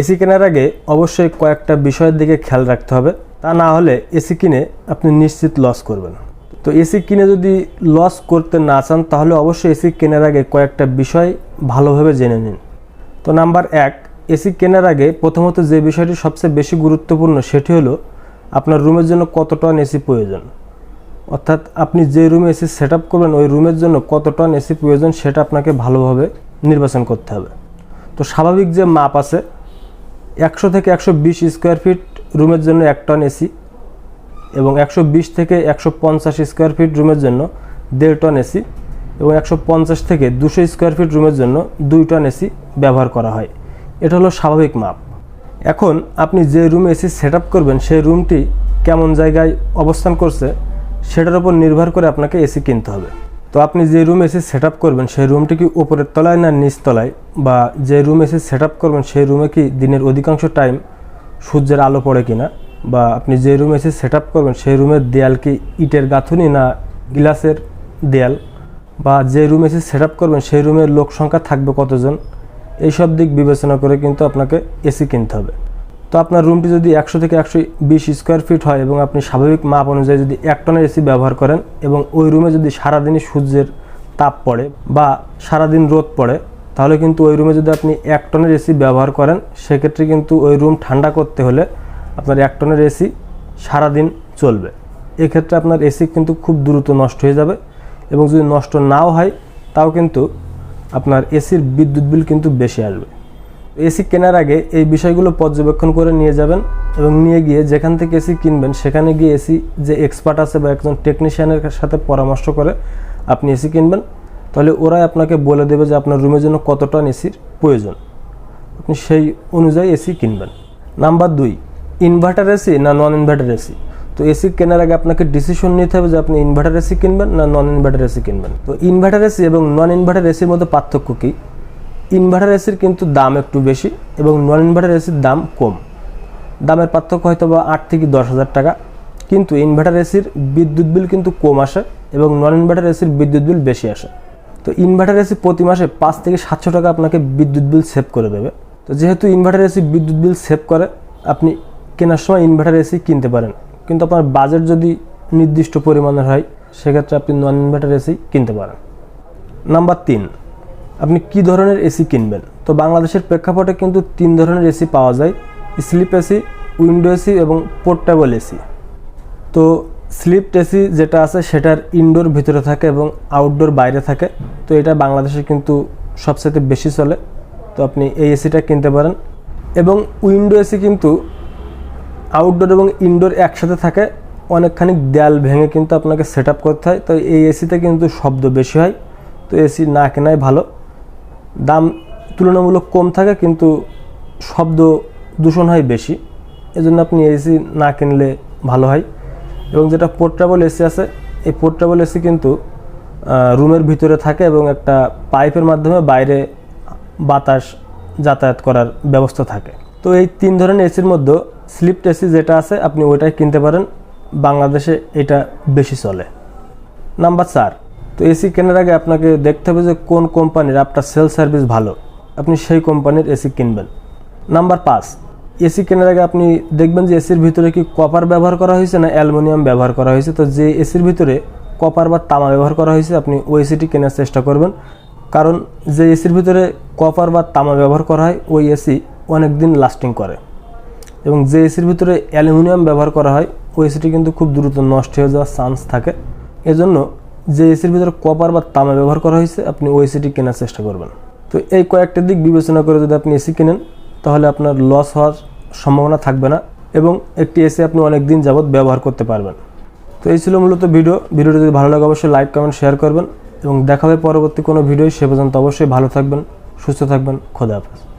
AC কেনার আগে অবশ্যই কয়েকটা বিষয়ের দিকে খেয়াল রাখতে হবে। তা না হলে এসি কিনে আপনি নিশ্চিত লস করবেন। তো এসি কিনে যদি লস করতে না চান, তাহলে অবশ্যই এসি কেনার আগে কয়েকটা বিষয় ভালোভাবে জেনে নিন। তো নাম্বার এক, এসি কেনার আগে প্রথমত যে বিষয়টি সবচেয়ে বেশি গুরুত্বপূর্ণ সেটি হলো আপনার রুমের জন্য কত টন এসি প্রয়োজন। অর্থাৎ আপনি যে রুমে এসি সেট করবেন, ওই রুমের জন্য কত টন এসি প্রয়োজন সেটা আপনাকে ভালোভাবে নির্বাচন করতে হবে। তো স্বাভাবিক যে মাপ আছে একশো থেকে একশো বিশ স্কোয়ার ফিট রুমের জন্য এক টন এসি এবং একশো বিশ থেকে একশো পঞ্চাশ স্কোয়ার ফিট রুমের জন্য দেড় টন এসি এবং একশো পঞ্চাশ থেকে দুশো স্কোয়ার ফিট রুমের জন্য দুই টন এসি ব্যবহার করা হয়। এটা হলো স্বাভাবিক মাপ। এখন আপনি যে রুমে এসি সেট করবেন, সেই রুমটি কেমন জায়গায় অবস্থান করছে, সেটার উপর নির্ভর করে আপনাকে এসি কিনতে হবে। তো আপনি যে রুম এসি সেট করবেন, সেই রুমটি কি উপরের তলায় না নিচ তলায়? বা যে রুম এসি সেট করবেন, সেই রুমে কি দিনের অধিকাংশ টাইম সূর্যের আলো পড়ে কিনা? বা আপনি যে রুম এসে সেট করবেন, সেই রুমের দেয়াল কি ইটের গাঁথুনি না গ্লাসের দেয়াল? বা যে রুম এসে সেট করবেন, সেই রুমের লোক সংখ্যা থাকবে কতজন? এইসব দিক বিবেচনা করে কিন্তু আপনাকে এসি কিনতে হবে। তো আপনার রুমটি যদি একশো থেকে একশো বিশ স্কোয়ার ফিট হয় এবং আপনি স্বাভাবিক মাপ অনুযায়ী যদি এক টনের এসি ব্যবহার করেন এবং ওই রুমে যদি সারাদিনই সূর্যের তাপ পড়ে বা সারাদিন রোদ পড়ে, তাহলে কিন্তু ওই রুমে যদি আপনি এক টনের এসি ব্যবহার করেন, সেক্ষেত্রে কিন্তু ওই রুম ঠান্ডা করতে হলে আপনার এক টনের এসি সারাদিন চলবে। এক্ষেত্রে আপনার এসি কিন্তু খুব দ্রুত নষ্ট হয়ে যাবে এবং যদি নষ্ট নাও হয়, তাও কিন্তু আপনার এসির বিদ্যুৎ বিল কিন্তু বেশি আসবে। এসি কেনার আগে এই বিষয়গুলো পর্যবেক্ষণ করে নিয়ে যাবেন এবং নিয়ে গিয়ে যেখান থেকে এসি কিনবেন, সেখানে গিয়ে এসি যে এক্সপার্ট আছে বা একজন টেকনিশিয়ানের সাথে পরামর্শ করে আপনি এসি কিনবেন। তাহলে ওরাই আপনাকে বলে দেবে যে আপনার রুমের জন্য কত টন এসির প্রয়োজন। আপনি সেই অনুযায়ী এসি কিনবেন। নাম্বার দুই ইনভার্টার এসি না নন ইনভার্টার এসি তো এসি কেনার আগে আপনাকে ডিসিশন নিতে হবে যে আপনি ইনভার্টার এসি কিনবেন না নন ইনভার্টার এসি কিনবেন। তো ইনভার্টার এসি এবং নন ইনভার্টার এসির মধ্যে পার্থক্য কী? ইনভার্টার এসির কিন্তু দাম একটু বেশি এবং নন ইনভার্টার এসির দাম কম। দামের পার্থক্য হয়তো বা আট থেকে দশ হাজার টাকা। কিন্তু ইনভার্টার এসির বিদ্যুৎ বিল কিন্তু কম আসে এবং নন ইনভার্টার এসির বিদ্যুৎ বিল বেশি আসে। তো ইনভার্টার এসি প্রতি মাসে পাঁচ থেকে সাতশো টাকা আপনাকে বিদ্যুৎ বিল সেভ করে দেবে। তো যেহেতু ইনভার্টার এসি বিদ্যুৎ বিল সেভ করে, আপনি কেনার সময় ইনভার্টার এসি কিনতে পারেন। কিন্তু আপনার বাজেট যদি নির্দিষ্ট পরিমাণের হয়, সেক্ষেত্রে আপনি নন ইনভার্টার এসি কিনতে পারেন। নাম্বার তিন। আপনি কি ধরনের এসি কিনবেন? তো বাংলাদেশের প্রেক্ষাপটে কিন্তু তিন ধরনের এসি পাওয়া যায়। স্লিপ এসি, উইন্ডো এসি এবং পোর্টেবল এসি। তো স্লিপ এসি যেটা আছে সেটার ইনডোর ভিতরে থাকে এবং আউটডোর বাইরে থাকে। তো এটা বাংলাদেশে কিন্তু সবচেয়ে বেশি চলে। তো আপনি এই এসিটা কিনতে পারেন। এবং উইন্ডো এসি কিন্তু আউটডোর এবং ইনডোর একসাথে থাকে। অনেকখানি দেয়াল ভেঙে কিন্তু আপনাকে সেট করতে হয়। তো এই এসিতে কিন্তু শব্দ বেশি হয়। তো এসি না কেনাই ভালো। দাম তুলনামূলক কম থাকে, কিন্তু শব্দ দূষণ হয় বেশি। এজন্য আপনি এসি না কিনলে ভালো হয়। এবং যেটা পোর্টেবল এসি আছে, এই পোর্টেবল এসি কিন্তু রুমের ভিতরে থাকে এবং একটা পাইপের মাধ্যমে বাইরে বাতাস যাতায়াত করার ব্যবস্থা থাকে। তো এই তিন ধরনের এসির মধ্যে স্লিপ এসি যেটা আছে, আপনি ওইটাই কিনতে পারেন। বাংলাদেশে এটা বেশি চলে। নাম্বার চার তো এসি কেনার আগে আপনাকে দেখতে হবে যে কোন কোম্পানির আপনার সেল সার্ভিস ভালো। আপনি সেই কোম্পানির এসি কিনবেন। নাম্বার পাঁচ, এসি কেনার আগে আপনি দেখবেন যে এসির ভিতরে কি কপার ব্যবহার করা হয়েছে না অ্যালুমিনিয়াম ব্যবহার করা হয়েছে। তো যে এসির ভিতরে কপার বা তামা ব্যবহার করা হয়েছে, আপনি ওই এসিটি কেনার চেষ্টা করবেন। কারণ যে এসির ভিতরে কপার বা তামা ব্যবহার করা হয়, ওই এসি অনেক দিন লাস্টিং করে। এবং যে এসির ভিতরে অ্যালুমিনিয়াম ব্যবহার করা হয়, ওই এসিটি কিন্তু খুব দ্রুত নষ্ট হয়ে যাওয়ার চান্স থাকে। এজন্য যে এসির ভিতরে কপার বা তামা ব্যবহার করা হয়েছে, আপনি ওই এসিটি কেনার চেষ্টা করবেন। তো এই কয়েকটা দিক বিবেচনা করে যদি আপনি এসি কেনেন, তাহলে আপনার লস হওয়ার সম্ভাবনা থাকবে না এবং একটি এসি আপনি অনেক দিন যাবৎ ব্যবহার করতে পারবেন। তো এই ছিল মূলত ভিডিও। ভিডিওটি যদি ভালো লাগে, অবশ্যই লাইক কমেন্ট শেয়ার করবেন এবং দেখা হবে পরবর্তী কোনো ভিডিও সে পর্যন্ত অবশ্যই ভালো থাকবেন, সুস্থ থাকবেন। খোদা হাফেজ।